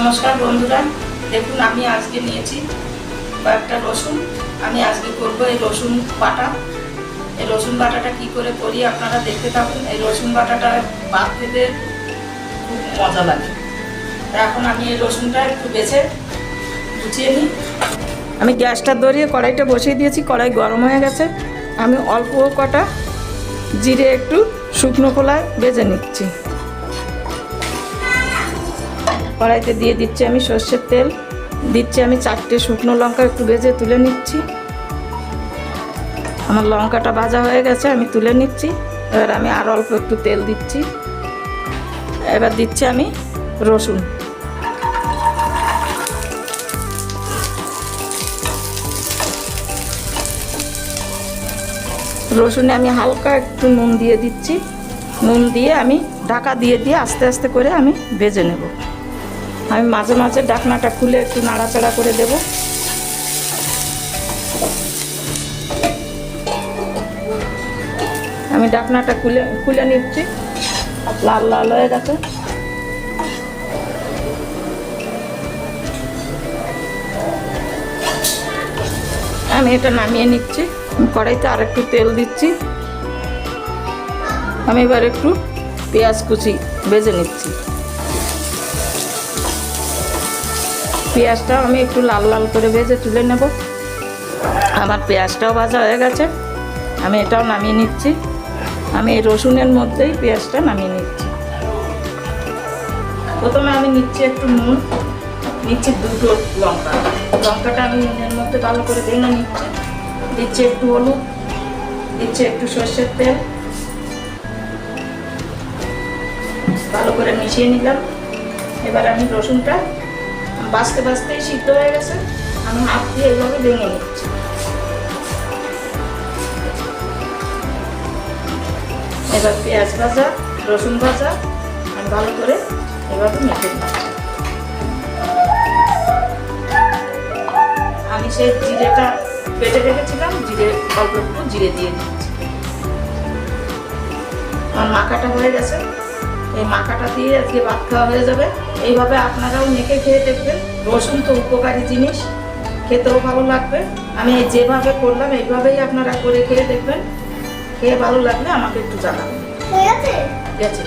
নমস্কার বন্ধুরা, দেখুন, আমি আজকে নিয়েছি কয়েকটা রসুন। আমি আজকে করব এই রসুন বাটা। এই রসুন বাটাটা কি করে করি আপনারা দেখতে থাকুন। এই রসুন বাটাটা ভাত খেতে খুব মজা লাগে। এখন আমি এই রসুনটা একটু বেছে গুছিয়ে নিই। আমি গ্যাসটা ধরিয়ে কড়াইটা বসিয়ে দিয়েছি। কড়াই গরম হয়ে গেছে। আমি অল্প কটা জিরে একটু শুকনো খোলায় বেজে নিচ্ছি। কড়াইতে দিয়ে দিচ্ছি আমি সর্ষের তেল। দিচ্ছি আমি চারটে শুকনো লঙ্কা একটু ভেজে তুলে নিচ্ছি। আমার লঙ্কাটা ভাজা হয়ে গেছে, আমি তুলে নিচ্ছি। এবার আমি আর অল্প একটু তেল দিচ্ছি। এবার দিচ্ছি আমি রসুন। রসুনে আমি হালকা একটু নুন দিয়ে দিচ্ছি। নুন দিয়ে আমি ঢাকা দিয়ে দিয়ে আস্তে আস্তে করে আমি ভেজে নেব। আমি মাঝে মাঝে ডাকনাটা খুলে একটু নাড়াচাড়া করে দেব। আমি ডাকনাটা খুলে খুলে নিচ্ছি। লাল লাল হয়ে গেছে। আমি এটা নামিয়ে নিচ্ছি। কড়াইতে আর একটু তেল দিচ্ছি। আমি এবার একটু পেঁয়াজ কুচি বেজে নিচ্ছি। পেঁয়াজটাও আমি একটু লাল লাল করে ভেজে তুলে নেব। আমার পেঁয়াজটাও ভাজা হয়ে গেছে। আমি এটাও নামিয়ে নিচ্ছি। আমি এই রসুনের মধ্যেই পেঁয়াজটা নামিয়ে নিচ্ছি। প্রথমে আমি নিচ্ছি একটু নুন। নিচ্ছি দুটো লঙ্কা। লঙ্কাটা আমি নুনের মধ্যে ভালো করে ভেঙে নিচ্ছি। দিচ্ছি একটু হলুদ। দিচ্ছি একটু সর্ষের তেল। ভালো করে মিশিয়ে নিলাম। এবার আমি রসুনটা বাঁচতে বাঁচতেই সিদ্ধ হয়ে গেছে। আমি হাত দিয়ে এইভাবে ভেঙে নিচ্ছি। এবার পেঁয়াজ ভাজা, রসুন ভাজা আমি ভালো করে এভাবে মেখে নিচ্ছি। আমি সেই জিরেটা পেটে রেখেছিলাম, জিরে অল্প একটু জিরে দিয়ে দিচ্ছি। আমার মাখাটা হয়ে গেছে। এই মাখাটা দিয়ে আজকে ভাত খাওয়া হয়ে যাবে। এইভাবে আপনারাও মেখে খেয়ে দেখবেন। রসুন তো উপকারী জিনিস খেতেও ভালো লাগবে। আমি যেভাবে করলাম এইভাবেই আপনারা করে খেয়ে দেখবেন। খেয়ে ভালো লাগলে আমাকে একটু জানাবেন। ঠিক আছে। ঠিক আছে